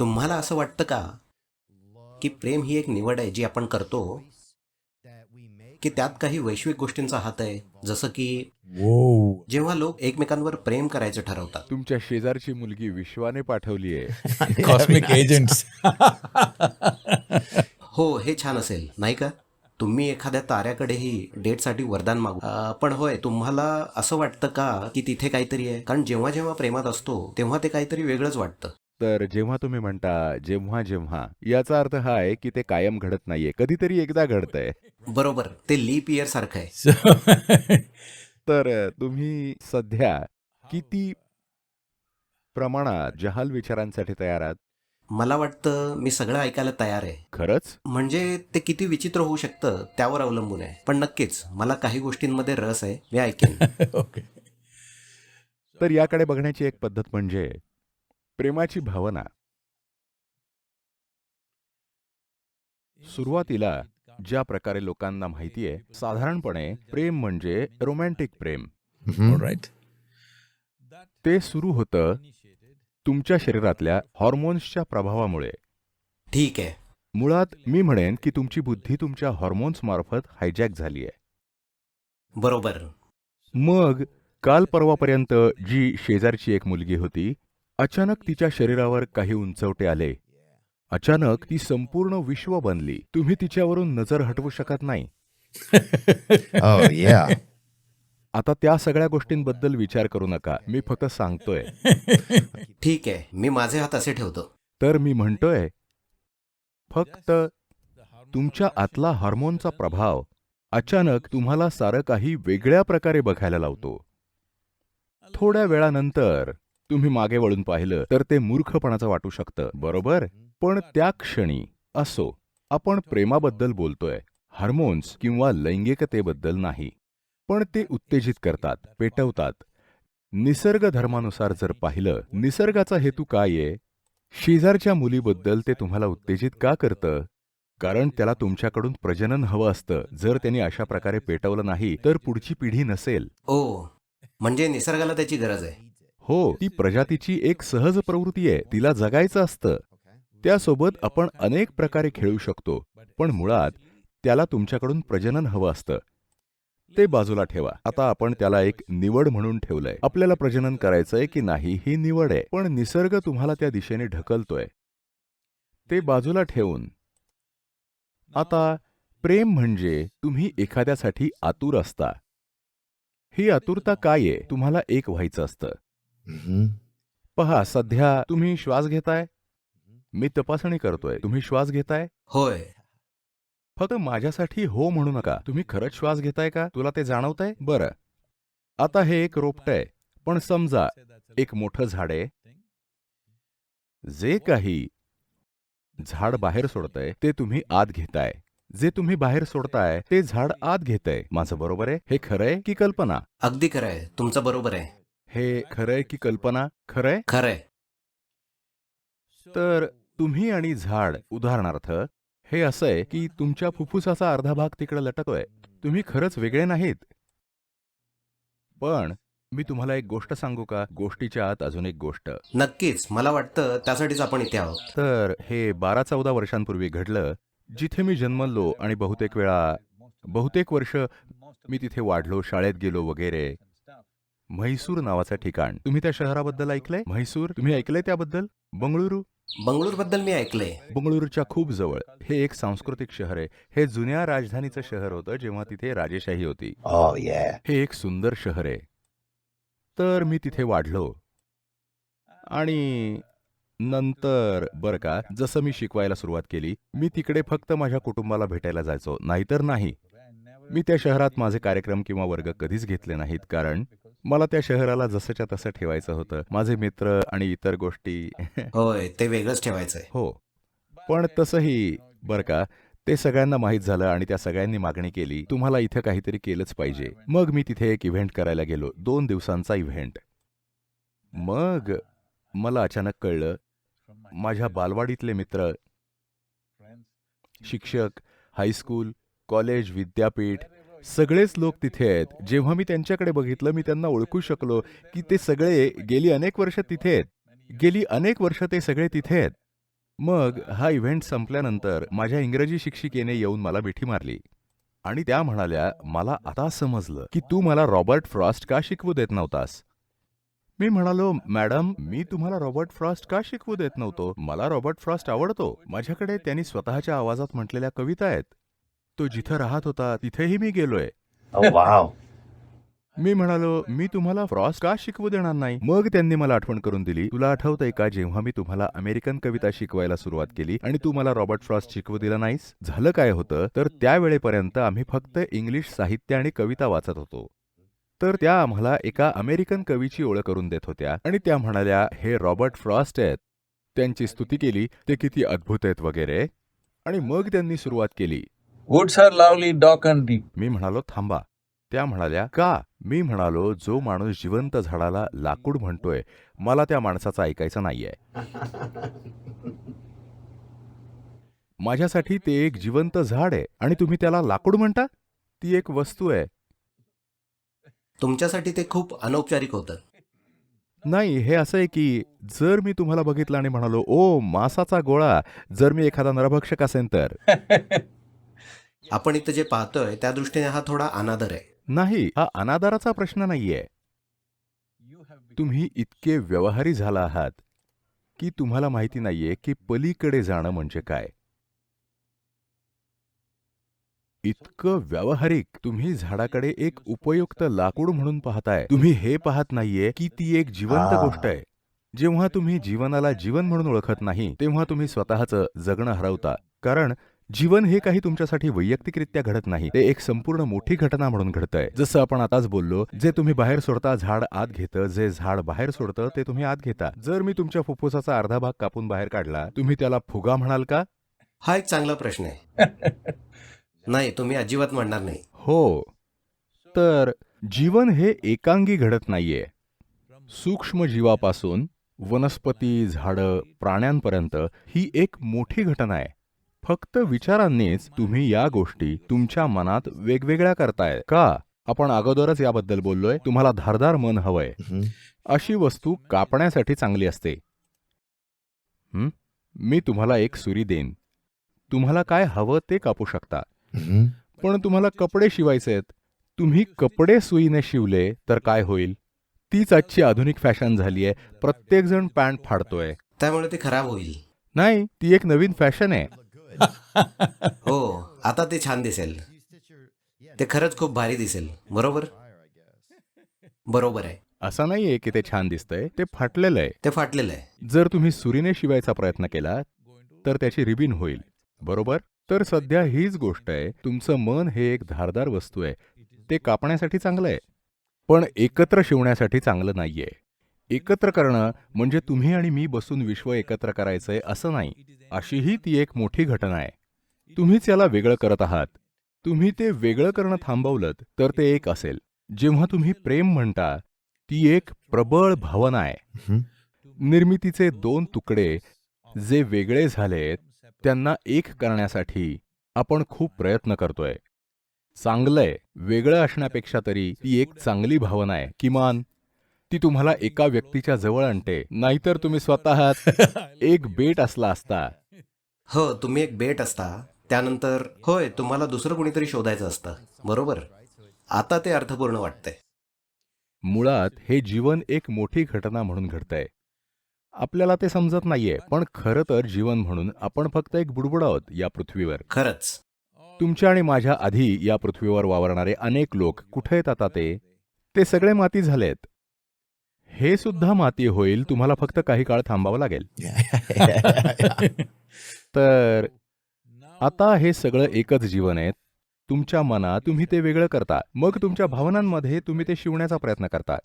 तुम्हाला असं वाटतं का की प्रेम ही एक निवड आहे जी आपण करतो? की त्यात काही वैश्विक गोष्टींचा हात आहे? जसं की. जेव्हा लोक एकमेकांवर प्रेम करायचं ठरवतात. तुमच्या शेजारची मुलगी विश्वाने पाठवली आहे. Cosmic agents. हो हे छान असेल. नाही का? तुम्ही एखाद्या ताऱ्याकडेही डेटसाठी वरदान मागू. पण होय तुम्हाला असं वाटतं का की तिथे काहीतरी आहे? कारण जेव्हा जेव्हा प्रेमात असतो तेव्हा ते काहीतरी वेगळंच वाटतं. तर जेव्हा तुम्ही म्हणता जेव्हा जेव्हा याचा अर्थ हा आहे की ते कायम घडत नाहीये. कधीतरी एकदा घडतंय. बरोबर. ते लीप इयर सारखं आहे. तर तुम्ही सध्या किती प्रमाणात जहाल विचारांसाठी तयार आहात? मला वाटतं मी सगळं ऐकायला तयार आहे. खरंच? म्हणजे ते किती विचित्र होऊ शकतं त्यावर अवलंबून आहे. पण नक्कीच मला काही गोष्टींमध्ये रस आहे. मी ऐकेन. तर याकडे बघण्याची एक पद्धत म्हणजे? प्रेमाची भावना. सुरुवातीला ज्या प्रकारे लोकांना माहिती आहे साधारणपणे प्रेम म्हणजे रोमॅन्टिक प्रेम. right. ते सुरू होतं तुमच्या शरीरातल्या हॉर्मोन्सच्या प्रभावामुळे. ठीक आहे. मुळात मी म्हणेन की तुमची बुद्धी तुमच्या हॉर्मोन्स मार्फत हायजॅक झाली आहे बरोबर. मग काल परवापर्यंत जी शेजारची एक मुलगी होती अचानक तिच्या शरीरावर काही उंचवटे आले. अचानक ती संपूर्ण विश्व बनली. तुम्ही तिच्यावरून नजर हटवू शकत नाही. Oh, yeah. आता त्या सगळ्या गोष्टींबद्दल विचार करू नका. मी फक्त सांगतोय. ठीक आहे. मी माझे हात असे ठेवतो. तर मी म्हणतोय फक्त तुमच्या आतला हार्मोनचा प्रभाव अचानक तुम्हाला सारं काही वेगळ्या प्रकारे बघायला लावतो. थोड्या वेळानंतर तुम्ही मागे वळून पाहिलं तर ते मूर्खपणाचं वाटू शकतं बरोबर? पण त्या क्षणी असो आपण प्रेमाबद्दल बोलतोय हार्मोन्स किंवा लैंगिकतेबद्दल नाही पण ते उत्तेजित करतात पेटवतात. निसर्ग धर्मानुसार जर पाहिलं निसर्गाचा हेतू काय आहे? शेजारच्या मुलीबद्दल ते तुम्हाला उत्तेजित का करतं? कारण त्याला तुमच्याकडून प्रजनन हवं असतं जर त्यांनी अशा प्रकारे पेटवलं नाही तर पुढची पिढी नसेल. ओ म्हणजे निसर्गाला त्याची गरज आहे. हो ती प्रजातीची एक सहज प्रवृत्ती आहे तिला जगायचं असतं. त्यासोबत आपण अनेक प्रकारे खेळू शकतो पण मुळात त्याला तुमच्याकडून प्रजनन हवं असतं. ते बाजूला ठेवा. आता आपण त्याला एक निवड म्हणून ठेवलंय. आपल्याला प्रजनन करायचंय की नाही ही निवड आहे पण निसर्ग तुम्हाला त्या दिशेने ढकलतोय. ते बाजूला ठेवून. आता प्रेम म्हणजे तुम्ही एखाद्यासाठी आतुर असता. ही आतुरता काय आहे? तुम्हाला एक व्हायचं असतं. पहा सध्या तुम्ही श्वास घेताय? मी तपासणी करतोय. तुम्ही श्वास घेताय? होय. फक्त माझ्यासाठी हो म्हणू नका. तुम्ही खरंच श्वास घेताय का? तुला ते जाणवतंय? बरं. आता हे एक रोपट आहे पण समजा एक मोठं झाड आहे. जे काही झाड बाहेर सोडतंय ते तुम्ही आत घेताय. जे तुम्ही बाहेर सोडताय ते झाड आत घेतंय. माझं बरोबर आहे? हे खरंय की कल्पना? अगदी खरं आहे. तुमचं बरोबर आहे. हे खरंय की कल्पना खरंय? खरंय. तर तुम्ही आणि झाड उदाहरणार्थ हे असं आहे की तुमच्या फुफ्फुसाचा अर्धा भाग तिकडे लटकतोय. तुम्ही खरंच वेगळे नाहीत. पण मी तुम्हाला एक गोष्ट सांगू का? गोष्टीच्या आत अजून एक गोष्ट. नक्कीच. मला वाटतं त्यासाठीच आपण इथे आहोत. तर हे बारा चौदा वर्षांपूर्वी घडलं जिथे मी जन्मलो आणि बहुतेक वेळा बहुतेक वर्ष मी तिथे वाढलो शाळेत गेलो वगैरे. म्हैसूर नावाचं ठिकाण. तुम्ही त्या शहराबद्दल ऐकलंय? म्हैसूर? तुम्ही ऐकलंय त्याबद्दल? बंगळुरू? बंगळूरबद्दल मी ऐकलंय. बंगळुरूच्या खूप जवळ. हे एक सांस्कृतिक शहर आहे. हे जुन्या राजधानीचं शहर होतं जेव्हा तिथे राजेशाही होती. Oh, yeah. हे एक सुंदर शहर आहे. तर मी तिथे वाढलो. आणि नंतर बरं का जसं मी शिकवायला सुरुवात केली मी तिकडे फक्त माझ्या कुटुंबाला भेटायला जायचो. नाहीतर नाही. मी त्या शहरात माझे कार्यक्रम किंवा वर्ग कधीच घेतले नाहीत कारण मला त्या शहराला जसंच्या तसं ठेवायचं होतं. माझे मित्र आणि इतर गोष्टी होय ते वेगळंच ठेवायचंय. हो. पण तसंही बरं का ते सगळ्यांना माहीत झालं आणि त्या सगळ्यांनी मागणी केली तुम्हाला इथं काहीतरी केलंच पाहिजे. मग मी तिथे एक इव्हेंट करायला गेलो दोन दिवसांचा इव्हेंट. मग मला अचानक कळलं माझ्या बालवाडीतले मित्र शिक्षक हायस्कूल कॉलेज विद्यापीठ सगळेच लोक तिथे आहेत. जेव्हा मी त्यांच्याकडे बघितलं मी त्यांना ओळखू शकलो की ते सगळे गेली अनेक वर्ष तिथे आहेत. गेली अनेक वर्ष ते सगळे तिथे आहेत. मग हा इव्हेंट संपल्यानंतर माझ्या इंग्रजी शिक्षिकेने येऊन मला मिठी मारली. आणि त्या म्हणाल्या मला आता समजलं की तू मला रॉबर्ट फ्रॉस्ट का शिकवू देत नव्हतास? मी म्हणालो मॅडम मी तुम्हाला रॉबर्ट फ्रॉस्ट का शिकवू देत नव्हतो? मला रॉबर्ट फ्रॉस्ट आवडतो. माझ्याकडे त्यांनी स्वतःच्या आवाजात म्हटलेल्या कविता आहेत. तो जिथं राहत होता तिथेही मी गेलोय. Oh, wow. मी म्हणालो मी तुम्हाला फ्रॉस्ट का शिकवू देणार नाही? मग त्यांनी मला आठवण करून दिली तुला आठवतंय का जेव्हा मी तुम्हाला अमेरिकन कविता शिकवायला सुरुवात केली आणि तू मला रॉबर्ट फ्रॉस्ट शिकवू दिला नाहीस? झालं काय होतं? तर त्यावेळेपर्यंत आम्ही फक्त इंग्लिश साहित्य आणि कविता वाचत होतो. तर त्या आम्हाला एका अमेरिकन कवीची ओळख करून देत होत्या आणि त्या म्हणाल्या हे रॉबर्ट फ्रॉस्ट आहेत. त्यांची स्तुती केली ते किती अद्भुत आहेत वगैरे. आणि मग त्यांनी सुरुवात केली. Woods are lovely, dark and deep. मी म्हणालो थांबा. त्या म्हणाल्या का? मी म्हणालो जो माणूस जिवंत झाडाला लाकूड म्हणतोय मला त्या माणसाचं ऐकायचं नाहीये. माझ्यासाठी ते एक जिवंत झाड आहे आणि तुम्ही त्याला लाकूड म्हणता? ती एक वस्तू आहे. तुमच्यासाठी ते खूप अनौपचारिक होतं. नाही हे असं आहे की जर मी तुम्हाला बघितलं आणि म्हणालो ओ मासाचा गोळा जर मी एखादा नरभक्षक असेन तर. आपण इथं जे पाहतोय त्या दृष्टीने हा थोडा अनादर आहे. नाही हा अनादराचा प्रश्न नाहीये. तुम्ही इतके व्यवहारी झाला आहात की तुम्हाला माहिती नाहीये की पलीकडे जाणं म्हणजे काय. इतकं व्यावहारिक तुम्ही झाडाकडे एक उपयुक्त लाकूड म्हणून पाहताय. तुम्ही हे पाहत नाहीये की ती एक जिवंत. गोष्ट आहे. जेव्हा तुम्ही जीवनाला जीवन म्हणून ओळखत नाही तेव्हा तुम्ही स्वतःचं जगणं हरवता. कारण जीवन हे काही तुमच्यासाठी वैयक्तिकरित्या घडत नाही. ते एक संपूर्ण मोठी घटना म्हणून घडतंय. जसं आपण आताच बोललो जे तुम्ही बाहेर सोडता झाड आत घेतं जे झाड बाहेर सोडतं ते तुम्ही आत घेता. जर मी तुमच्या फुफ्फुसाचा अर्धा भाग कापून बाहेर काढला तुम्ही त्याला फुगा म्हणाल का? हा एक चांगला प्रश्न आहे. नाही तुम्ही अजिबात म्हणणार नाही. हो. तर जीवन हे एकांगी घडत नाहीये. सूक्ष्म जीवापासून वनस्पती झाडं प्राण्यांपर्यंत ही एक मोठी घटना आहे. फक्त विचारांनीच तुम्ही या गोष्टी तुमच्या मनात वेगवेगळ्या करताय. का? आपण अगोदरच याबद्दल बोललोय. तुम्हाला धारदार मन हवंय. अशी वस्तू कापण्यासाठी चांगली असते? मी तुम्हाला एक सुरी देईन. तुम्हाला काय हवं ते कापू शकता. पण तुम्हाला कपडे शिवायचे आहेत तुम्ही कपडे सुईने शिवले तर काय होईल? तीच आजची आधुनिक फॅशन झाली आहे प्रत्येक जण पॅन्ट फाडतोय. त्यामुळे ते खराब होईल. नाही ती एक नवीन फॅशन आहे. हो आता ते छान दिसेल. ते खरंच खूप भारी दिसेल. बरोबर? बरोबर आहे. असं नाहीये की ते छान दिसतंय ते फाटलेलं आहे. ते फाटलेलं आहे. जर तुम्ही सुरीने शिवायचा प्रयत्न केला तर त्याची रिबीन होईल. बरोबर? तर सध्या हीच गोष्ट आहे. तुमचं मन हे एक धारदार वस्तू आहे. ते कापण्यासाठी चांगलं आहे. पण एकत्र शिवण्यासाठी चांगलं नाहीये. एकत्र करणं म्हणजे तुम्ही आणि मी बसून विश्व एकत्र करायचंय असं नाही. अशीही ती एक मोठी घटना आहे. तुम्हीच याला वेगळं करत आहात. तुम्ही ते वेगळं करणं थांबवलं तर ते एक असेल. जेव्हा तुम्ही प्रेम म्हणता ती एक प्रबळ भावना आहे. निर्मितीचे दोन तुकडे जे वेगळे झालेत त्यांना एक करण्यासाठी आपण खूप प्रयत्न करतोय. चांगलंय वेगळं असण्यापेक्षा तरी ती एक चांगली भावना आहे. किमान ती तुम्हाला एका व्यक्तीच्या जवळ आणते नाहीतर तुम्ही स्वतः एक बेट असला असता. हो तुम्ही एक बेट असता त्यानंतर होय तुम्हाला दुसरं कुणीतरी शोधायचं असतं बरोबर? आता ते अर्थपूर्ण वाटतंय. मुळात हे जीवन एक मोठी घटना म्हणून घडतंय. आपल्याला ते समजत नाहीये पण खरं तर जीवन म्हणून आपण फक्त एक बुडबुड आहोत या पृथ्वीवर. खरंच. तुमच्या आणि माझ्या आधी या पृथ्वीवर वावरणारे अनेक लोक कुठे आहेत आता ते? ते सगळे माती झालेत. हे सुद्धा माती होईल तुम्हाला फक्त काही काळ थांबावं लागेल. तर आता हे सगळं एकच जीवन आहे. तुमच्या मनात तुम्ही ते वेगळं करता. मग तुमच्या भावनांमध्ये तुम्ही ते शिवण्याचा प्रयत्न करता.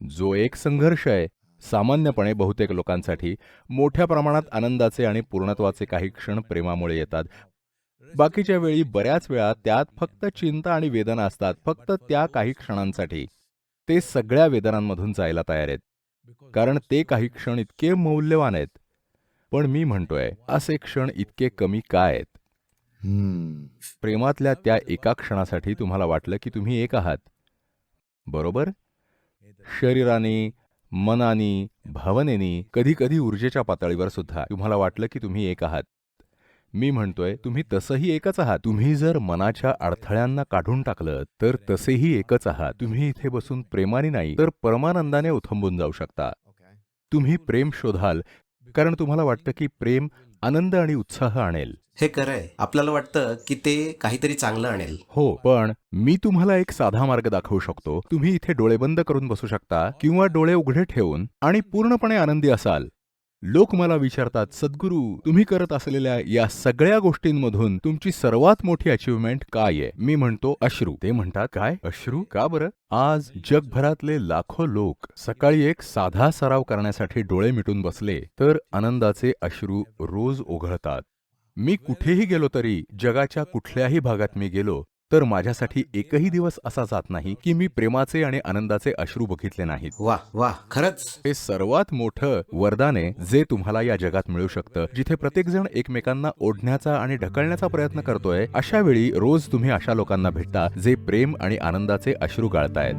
जो एक संघर्ष आहे सामान्यपणे बहुतेक लोकांसाठी मोठ्या प्रमाणात आनंदाचे आणि पूर्णत्वाचे काही क्षण प्रेमामुळे येतात. बाकीच्या वेळी बऱ्याच वेळा त्यात फक्त चिंता आणि वेदना असतात फक्त त्या काही क्षणांसाठी. ते सगळ्या वेदनांमधून जायला तयार आहेत. कारण ते काही क्षण इतके मौल्यवान आहेत. पण मी म्हणतोय असे क्षण इतके कमी का आहेत. प्रेमातल्या त्या एका क्षणासाठी तुम्हाला वाटलं की तुम्ही एक आहात. बरोबर? शरीराने मनानी भावनेनी कधी कधी ऊर्जेच्या पातळीवर सुद्धा तुम्हाला वाटलं की तुम्ही एक आहात. मी म्हणतोय तुम्ही तसंही एकच आहात. तुम्ही जर मनाच्या अडथळ्यांना काढून टाकलं तर तसेही एकच आहात. तुम्ही इथे बसून प्रेमाने नाही तर परमानंदाने उथंबून जाऊ शकता. तुम्ही प्रेम शोधाल कारण तुम्हाला वाटतं की प्रेम आनंद आणि उत्साह आणेल. हे खरंय. आपल्याला वाटतं की ते काहीतरी चांगलं आणेल. हो पण मी तुम्हाला एक साधा मार्ग दाखवू शकतो. तुम्ही इथे डोळे बंद करून बसू शकता किंवा डोळे उघडे ठेवून आणि पूर्णपणे आनंदी असाल. लोक मला विचारतात सद्गुरू तुम्ही करत असलेल्या या सगळ्या गोष्टींमधून तुमची सर्वात मोठी अचिव्हमेंट काय आहे? मी म्हणतो अश्रू. ते म्हणतात काय? अश्रू? का बरं? आज जगभरातले लाखो लोक सकाळी एक साधा सराव करण्यासाठी डोळे मिटून बसले तर आनंदाचे अश्रू रोज ओघळतात. मी कुठेही गेलो तरी जगाच्या कुठल्याही भागात मी गेलो तर माझ्यासाठी एकही दिवस असा जात नाही की मी प्रेमाचे आणि आनंदाचे अश्रू बघितले नाहीत. वा वा खरंच? हे सर्वात मोठं वरदान आहे जे तुम्हाला या जगात मिळू शकतं. जिथे प्रत्येकजण एकमेकांना ओढण्याचा आणि ढकलण्याचा प्रयत्न करतोय अशा वेळी रोज तुम्ही अशा लोकांना भेटता जे प्रेम आणि आनंदाचे अश्रू गाळतायत.